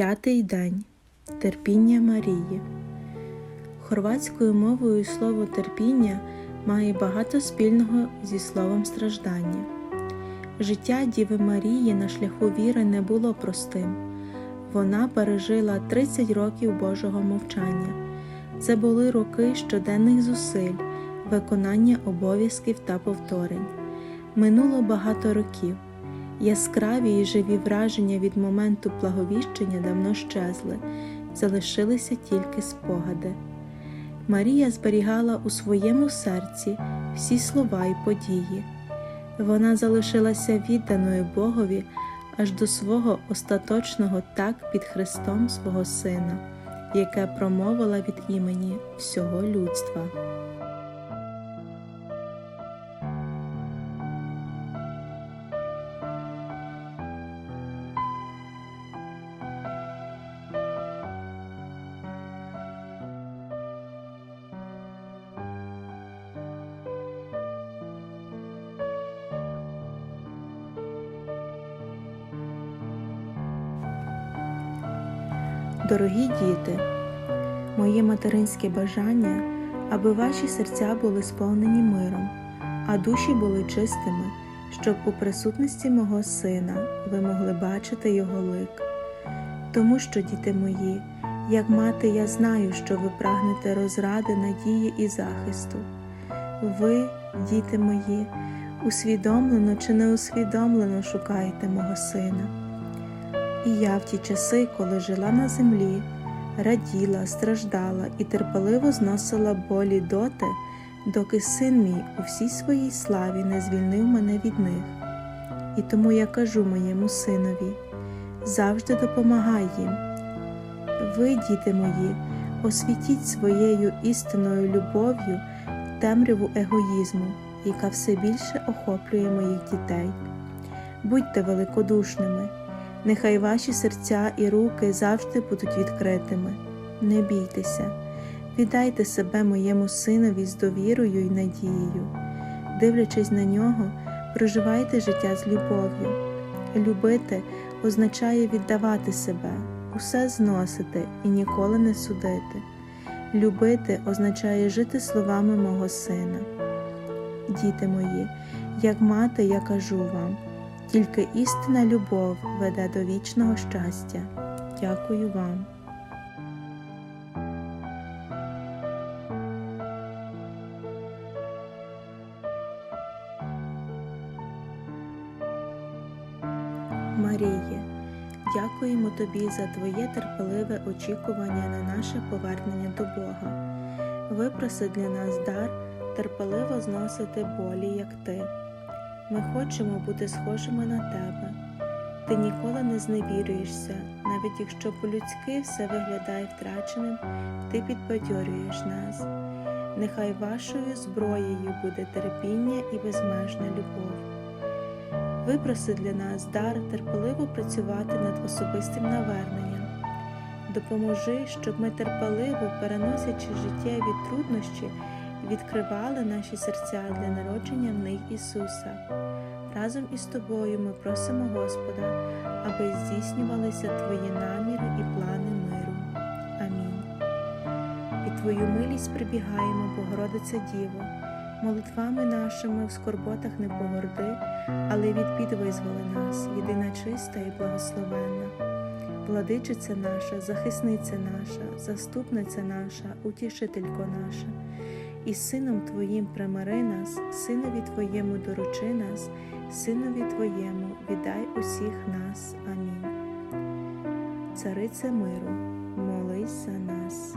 П'ятий день терпіння Марії. Хорватською мовою слово терпіння має багато спільного зі словом страждання. Життя Діви Марії на шляху віри не було простим. Вона пережила 30 років Божого мовчання. Це були роки щоденних зусиль, виконання обов'язків та повторень. Минуло багато років. Яскраві і живі враження від моменту благовіщення давно щезли, залишилися тільки спогади. Марія зберігала у своєму серці всі слова й події. Вона залишилася відданою Богові аж до свого остаточного так під Христом свого Сина, яке промовила від імені всього людства. Дорогі діти, моє материнське бажання, аби ваші серця були сповнені миром, а душі були чистими, щоб у присутності мого сина ви могли бачити його лик. Тому що, діти мої, як мати, я знаю, що ви прагнете розради, надії і захисту. Ви, діти мої, усвідомлено чи неусвідомлено шукаєте мого сина. І я в ті часи, коли жила на землі, раділа, страждала і терпеливо зносила болі доти, доки син мій у всій своїй славі не звільнив мене від них. І тому я кажу моєму синові завжди допомагай їм. Ви, діти мої, освітіть своєю істинною любов'ю темряву егоїзму, яка все більше охоплює моїх дітей. Будьте великодушними. Нехай ваші серця і руки завжди будуть відкритими. Не бійтеся, віддайте себе моєму синові з довірою і надією. Дивлячись на нього, проживайте життя з любов'ю. Любити означає віддавати себе, усе зносити і ніколи не судити. Любити означає жити словами мого сина. Діти мої, як мати, я кажу вам. Тільки істинна любов веде до вічного щастя. Дякую вам. Маріє, дякуємо тобі за Твоє терпеливе очікування на наше повернення до Бога. Випроси для нас дар терпеливо зносити болі, як ти. Ми хочемо бути схожими на тебе. Ти ніколи не зневірюєшся, навіть якщо по-людськи все виглядає втраченим, ти підбадьорюєш нас. Нехай вашою зброєю буде терпіння і безмежна любов. Випроси для нас дар терпеливо працювати над особистим наверненням. Допоможи, щоб ми терпеливо, переносячи життєві труднощі, відкривали наші серця для народження в них Ісуса. Разом із тобою ми просимо Господа, аби здійснювалися Твої наміри і плани миру. Амінь. Під Твою милість прибігаємо, Богородице Діво, молитвами нашими в скорботах не погорди, але від бід визволи нас, єдина чиста і благословенна. Владичиця наша, захисниця наша, заступниця наша, утішителько наша. І Сином Твоїм примири нас, Синові Твоєму доручи нас, Синові Твоєму віддай усіх нас. Амінь. Царице миру, молись за нас.